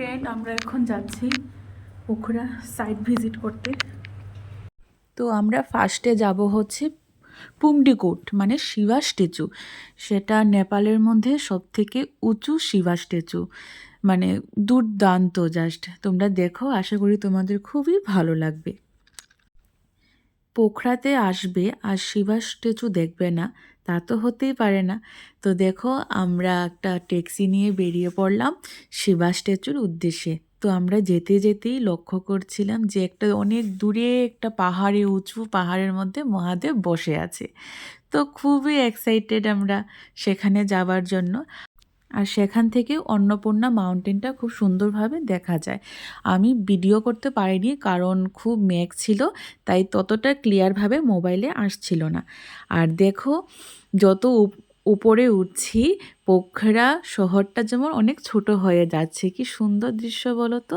Friend আমরা এখন যাচ্ছি পোখরা সাইট ভিজিট করতে। তো আমরা ফার্স্টে যাব হচ্ছে পুমডিকোট মানে শিবা স্ট্যাচু। সেটা নেপালের মধ্যে সবথেকে উঁচু শিবা স্ট্যাচু। মানে দুর্দান্ত জাস্ট তোমরা দেখো, আশা করি তোমাদের খুবই ভালো লাগবে। পোখরাতে আসবে আর শিবা স্ট্যাচু দেখবে না, তা তো হতেই পারে না। তো দেখো, আমরা একটা ট্যাক্সি নিয়ে বেরিয়ে পড়লাম শিবা স্ট্যাচুর উদ্দেশ্যে। তো আমরা যেতে যেতেই লক্ষ্য করছিলাম যে একটা অনেক দূরে একটা পাহাড়ে, উঁচু পাহাড়ের মধ্যে মহাদেব বসে আছে। তো খুবই এক্সাইটেড আমরা সেখানে যাওয়ার জন্য। আর সেখান থেকে অন্নপূর্ণা মাউন্টেনটা খুব সুন্দরভাবে দেখা যায়। আমি ভিডিও করতে পারিনি কারণ খুব মেঘ ছিল, তাই ততটা ক্লিয়ারভাবে মোবাইলে আসছিল না। আর দেখো, যত উপরে উঠছি, পোখরা শহরটা যেমন অনেক ছোট হয়ে যাচ্ছে। কি সুন্দর দৃশ্য বলো তো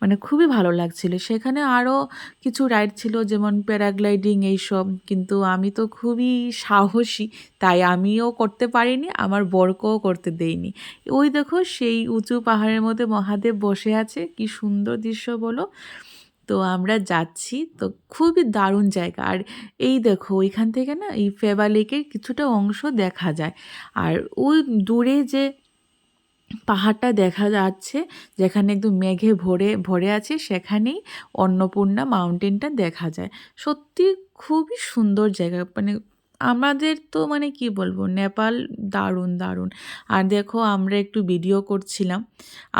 মানে খুবই ভালো লাগছিল। সেখানে আরও কিছু রাইড ছিল যেমন প্যারাগ্লাইডিং এইসব। কিন্তু আমি তো খুবই সাহসী, তাই আমিও করতে পারিনি, আমার বরকেও করতে দেইনি। ওই দেখো সেই উঁচু পাহাড়ের মধ্যে মহাদেব বসে আছে। কি সুন্দর দৃশ্য বলো? তো আমরা যাচ্ছি। তো খুবই দারুণ জায়গা। আর এই দেখো ওইখান থেকে না এই ফেবা লেকের কিছুটা অংশ দেখা যায়। আর ওই দূরে যে পাহাড়টা দেখা যাচ্ছে, যেখানে একদম মেঘে ভরে ভরে আছে, সেখানেই অন্নপূর্ণা মাউন্টেনটা দেখা যায়। সত্যি খুবই সুন্দর জায়গা। মানে আমাদের তো মানে কি বলব, নেপাল দারুণ দারুণ। আর দেখো, আমরা একটু ভিডিও করছিলাম।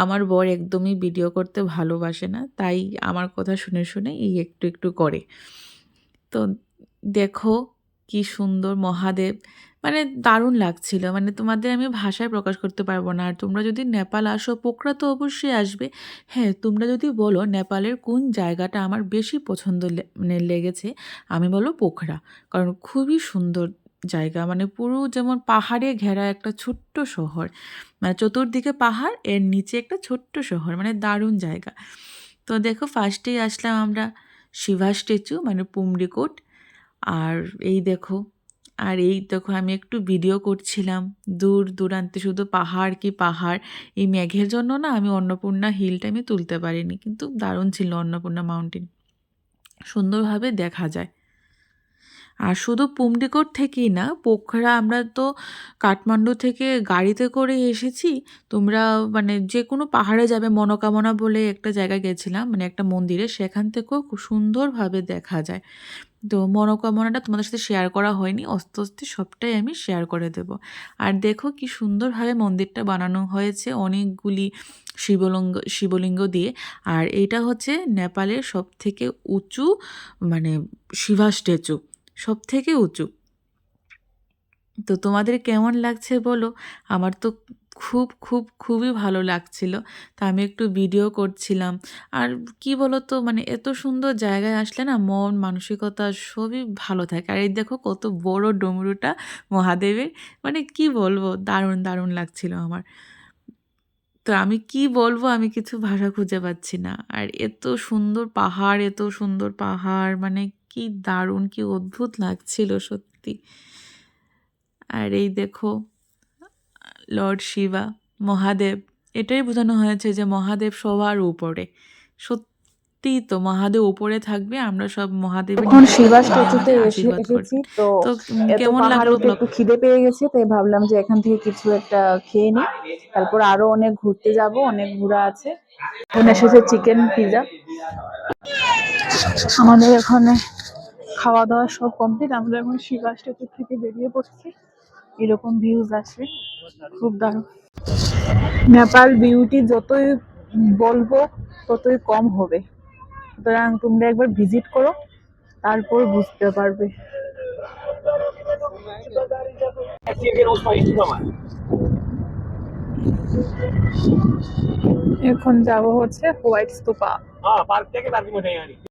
আমার বর একদমই ভিডিও করতে ভালোবাসে না, তাই আমার কথা শুনে শুনে এই একটু একটু করে। তো দেখো কি সুন্দর মহাদেব। মানে দারুণ লাগছিল। মানে তোমাদের আমি ভাষায় প্রকাশ করতে পারব না। আর তোমরা যদি নেপাল আসো পোকরা তো অবশ্যই আসবে। হ্যাঁ তোমরা যদি বলো নেপালের কোন জায়গাটা আমার বেশি পছন্দ মানে লেগেছে, আমি বলো পোখরা। কারণ খুবই সুন্দর জায়গা। মানে পুরো যেমন পাহাড়ে ঘেরা একটা ছোট্ট শহর। মানে চতুর্দিকে পাহাড়, এর নিচে একটা ছোট্ট শহর। মানে দারুণ জায়গা। তো দেখো ফার্স্টেই আসলাম আমরা শিবা স্ট্যাচু মানে পুমরিকোট আর এই দেখো, আর এই দেখো আমি একটু ভিডিও করছিলাম। দূর দূরান্তে শুধু পাহাড় কি পাহাড়, এই মেঘের জন্য না আমি অন্নপূর্ণা হিলটা আমি তুলতে পারিনি, কিন্তু দারুণ ছিল অন্নপূর্ণা মাউন্টেন সুন্দরভাবে দেখা যায়। আর শুধু পুমডিকোট থেকেই না, পোখরা আমরা তো কাঠমান্ডু থেকে গাড়িতে করে এসেছি। তোমরা মানে যে কোনো পাহাড়ে যাবে, মনোকামনা বলে একটা জায়গায় গেছিলাম মানে একটা মন্দিরে, সেখান থেকেও খুব সুন্দরভাবে দেখা যায়। তো মনোকামনাটা তোমাদের সাথে শেয়ার করা হয়নি আস্তে আস্তে সবটাই আমি শেয়ার করে দেব। আর দেখো কি সুন্দরভাবে মন্দিরটা বানানো হয়েছে অনেকগুলি শিবলিঙ্গ শিবলিঙ্গ দিয়ে। আর এটা হচ্ছে নেপালের সব থেকে উঁচু মানে শিবা স্ট্যাচু। সব থেকে উঁচু। তো তোমাদের কেমন লাগছে বলো? আমার তো খুব খুব, খুবই ভালো লাগছিল। তা আমি একটু ভিডিও করছিলাম। আর কি বলো তো মানে এত সুন্দর জায়গায় আসলে না মন, মানসিকতা সবই ভালো থাকে। আর এই দেখো কত বড় ডমরুটা মহাদেবের। মানে কি বলব, দারুণ দারুণ লাগছিল আমার। তো আমি কি বলব, আমি কিছু ভাষা খুঁজে পাচ্ছি না। আর এত সুন্দর পাহাড়, এত সুন্দর পাহাড় মানে কি দারুণ কি অদ্ভুত লাগছিল সত্যি। আর এই দেখো লর্ড শিবা মহাদেব এটাই বোঝানো হয়েছে যে মহাদেব সবার উপরে। সত্যি তো মহাদেব উপরে থাকবে আমরা সব মহাদেবের এখন শিবা স্ট্যাচুতে এসে এসেছি তো কেমন লাগল একটু খিদে পেয়ে গেছে তাই ভাবলাম যে এখান থেকে কিছু একটা খেয়ে নিই। তারপর আরও অনেক ঘুরতে যাব অনেক ঘোরা আছে। এখন এসেছে চিকেন পিজা আমাদের এখানে খাওয়া দাওয়া সব কমপ্লিট আমরা এখন শিবা স্ট্যাচু থেকে বেরিয়ে পড়ছি। এরকম ভিউজ আছে। খুব দারুণ। নেপাল বিউটি যতই বলব, ততই কম হবে। সুতরাং তোমরা একবার ভিজিট করো, তারপর বুঝতে পারবে। এখন যাব হচ্ছে হোয়াইট স্তূপা। পার্ক থেকে